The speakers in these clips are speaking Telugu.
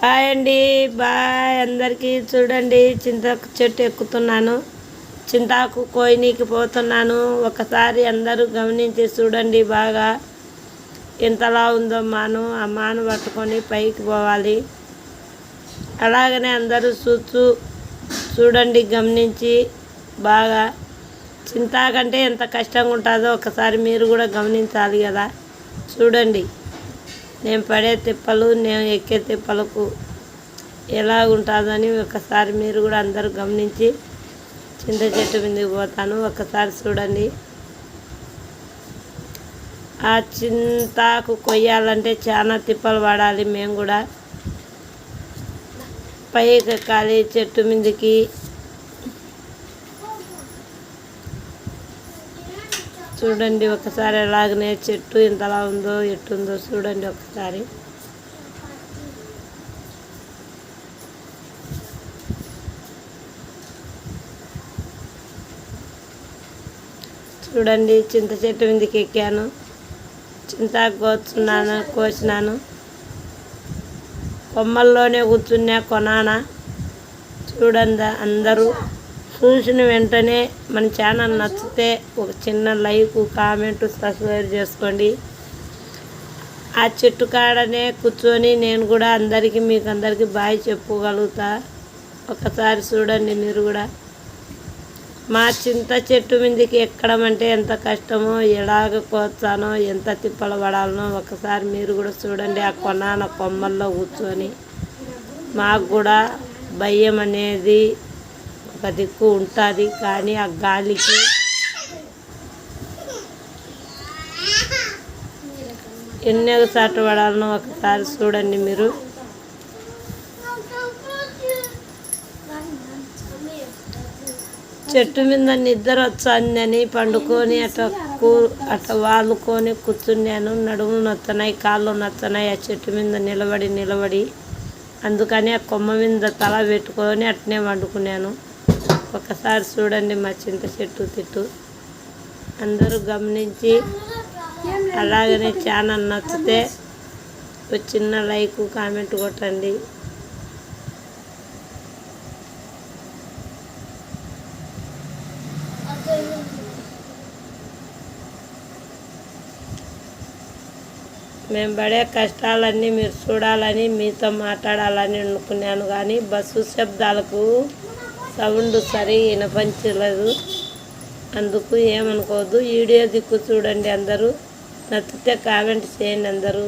హాయ్ అండి బాయ్. అందరికీ చూడండి చింతాకు చెట్టు ఎక్కుతున్నాను. చింతాకు కోయినీకి పోతున్నాను. ఒకసారి అందరూ గమనించి చూడండి బాగా. ఎంతలా ఉందో మాను ఆ మాను పట్టుకొని పైకి పోవాలి. అలాగనే అందరూ చూచు చూడండి గమనించి బాగా. చింతాకంటే ఎంత కష్టంగా ఉంటుందో ఒకసారి మీరు కూడా గమనించాలి కదా. చూడండి. నేను పడే తిప్పలు నేను ఎక్కే తిప్పలకు ఎలా ఉంటుందని ఒకసారి మీరు కూడా అందరూ గమనించి చింత చెట్టు మీదకి పోతాను. ఒకసారి చూడండి. ఆ చింతాకు కొయ్యాలంటే చాలా తిప్పలు పడాలి. మేము కూడా పైకి ఎక్కాలి చెట్టు మీదకి. చూడండి ఒకసారి ఎలాగనే చెట్టు ఇంతలా ఉందో ఎట్టుందో చూడండి ఒకసారి. చూడండి చింత చెట్టు మీదకి ఎక్కాను. చింతాకు కోస్తున్నాను కోసినాను. కొమ్మల్లోనే కూర్చున్నా కొనానా చూడండి అందరూ. చూసిన వెంటనే మన ఛానల్ నచ్చితే ఒక చిన్న లైక్ కామెంట్ సబ్స్క్రైబ్ చేసుకోండి. ఆ చెట్టు కాడనే కూర్చొని నేను కూడా అందరికీ మీకు అందరికీ బాయ్ చెప్పుకోగలుగుతా ఒకసారి చూడండి మీరు కూడా. మా చింత చెట్టు మీదకి ఎక్కడం అంటే ఎంత కష్టమో ఎలాగ కోస్తానో ఎంత తిప్పలు పడాలనో ఒకసారి మీరు కూడా చూడండి ఆ కొనాన కొమ్మల్లో కూర్చొని. మాకు కూడా భయం అనేది ఒక దిక్కు ఉంటుంది కానీ ఆ గాలికి ఎన్ని సార్లు పడాలనో ఒకసారి చూడండి మీరు. చెట్టు మీద నిద్ర వచ్చానని పండుకొని అట్ట కూ అట్ట వాలుకొని కూర్చున్నాను నడుము నొత్తనాయి కాళ్ళు నొత్తనాయి ఆ చెట్టు మీద నిలబడి నిలబడి అందుకని ఆ కొమ్మ మీద తల పెట్టుకొని అట్నే వండుకున్నాను. ఒక్కసారి చూడండి మా చింత చెట్టు తిట్టు. అందరూ గమనించి అలాగనే ఛానల్ నచ్చితే ఒక చిన్న లైక్ కామెంట్ కొట్టండి. మేము పడే కష్టాలన్నీ మీరు చూడాలని మీతో మాట్లాడాలని అనుకున్నాను కానీ బస్సు శబ్దాలకు సౌండ్ సరి వినపంచలేదు. అందుకు ఏమనుకోవద్దు. వీడియో దిక్కు చూడండి అందరూ. నచ్చితే కామెంట్ చేయండి అందరూ.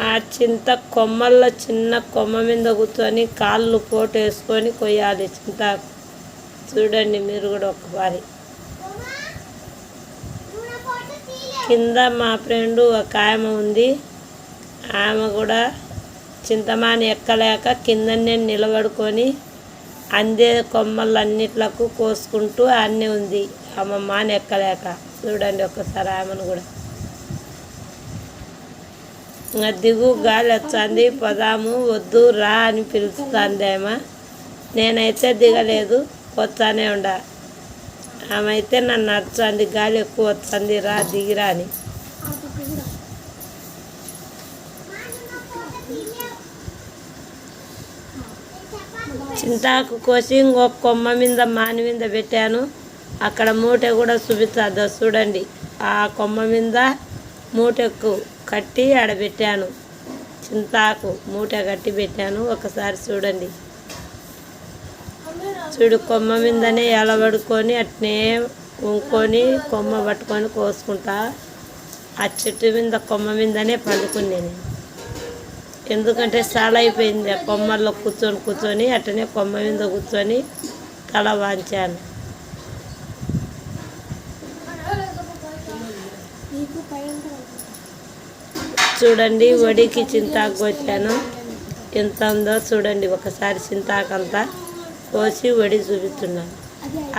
ఆ చింత కొమ్మల్లో చిన్న కొమ్మ మీద కూర్చొని కాళ్ళు పోటు వేసుకొని కొయ్యాలి. చింత. చూడండి మీరు కూడా ఒకసారి. కింద మా ఫ్రెండ్ ఒక ఆమె ఉంది. ఆమె కూడా చింతమాని ఎక్కలేక కిందనే నిలబడుకొని అందే కొమ్మలన్నిట్లకు కోసుకుంటూ అన్నీ ఉంది. ఆమె మాని ఎక్కలేక. చూడండి ఒక్కసారి ఆమెను కూడా. ఇంకా దిగు గాలి వచ్చింది పదాము వద్దు రా అని పిలుస్తుంది ఆమె. నేనైతే దిగలేదు. వస్తానే ఉండా. ఆమె అయితే నన్ను నడచండి గాలి ఎక్కువ వస్తుంది రా దిగిరా అని. చింతాకు కోసి ఇంకొక కొమ్మ మీద మాని మీద పెట్టాను. అక్కడ మూట కూడా చూపిస్తుంది చూడండి. ఆ కొమ్మ మీద మూటకు కట్టి ఆడబెట్టాను చింతాకు మూట కట్టి పెట్టాను. ఒకసారి చూడండి. చూడు కొమ్మ మీదనే ఎలబడుకొని అట్నే ఉంకొని కొమ్మ పట్టుకొని కోసుకుంటా. ఆ చెట్టు మీద కొమ్మ మీదనే పండుకునే ఎందుకంటే చాలా అయిపోయింది ఆ కొమ్మల్లో కూర్చొని కూర్చొని అట్టనే కొమ్మ మీద కూర్చొని తల వాంచాను. చూడండి వడికి చింతాకు వచ్చాను ఎంత ఉందో చూడండి ఒకసారి చింతాకంతా కోసి వడి చూపిస్తున్నాను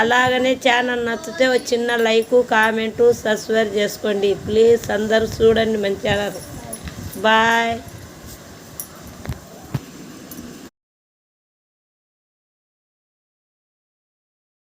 అలాగనే ఛానల్ నచ్చితే ఒక చిన్న లైకు కామెంటు సబ్స్క్రైబ్ చేసుకోండి. ప్లీజ్ అందరూ చూడండి మంచి ఛానల్ బాయ్.